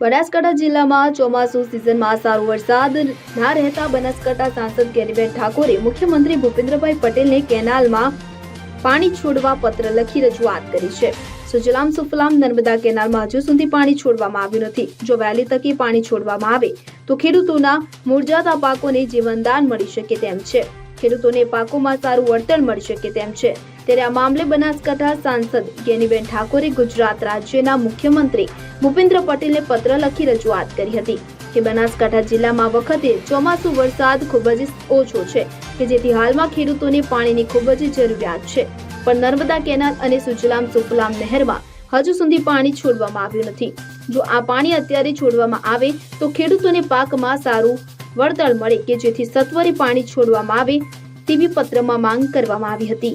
બનાસકાંઠા જિલ્લામાં ચોમાસુ સિઝનમાં સારો વરસાદ ના રહેતા બનાસકાંઠા સાંસદ ગેરીબેન ઠાકોરે મુખ્યમંત્રી ભૂપેન્દ્રભાઈ પટેલને કેનાલમાં પાણી છોડવા પત્ર લખી રજૂઆત કરી છે. સુજલામ સુફલામ નર્મદા કેનાલમાં હજુ સુધી પાણી છોડવામાં આવ્યું નથી. જો વહેલી તકે પાણી છોડવામાં આવે, તો ખેડૂતોના મૂળજાતા પાકોને જીવનદાન મળી શકે તેમ છે. ખેડૂતોને પાકોમાં સારું વળતર મળી શકે તેમ છે. ત્યારે આ મામલે બનાસકાંઠા સાંસદ જ્ઞાનીબેન ઠાકોરે ગુજરાત રાજ્યના મુખ્યમંત્રી ભૂપેન્દ્ર પટેલને પત્ર લખી રજૂઆત કરી હતી કે બનાસકાંઠા જિલ્લામાં વખતે ચોમાસુ વરસાદ ખૂબ જ ઓછો છે, કે જેથી હાલમાં ખેડૂતોને પાણીની ખૂબ જ જરૂરિયાત છે. પણ નર્મદા કેનાલ અને સુજલામ સુફલામ નહેરમાં હજુ સુધી પાણી છોડવામાં આવ્યું નથી. જો આ પાણી અત્યારે છોડવામાં આવે, તો ખેડૂતોને પાકમાં સારું વળતર મળે કે જેથી સત્વરે પાણી છોડવામાં આવે તેવી પત્રમાં માંગ કરવામાં આવી હતી.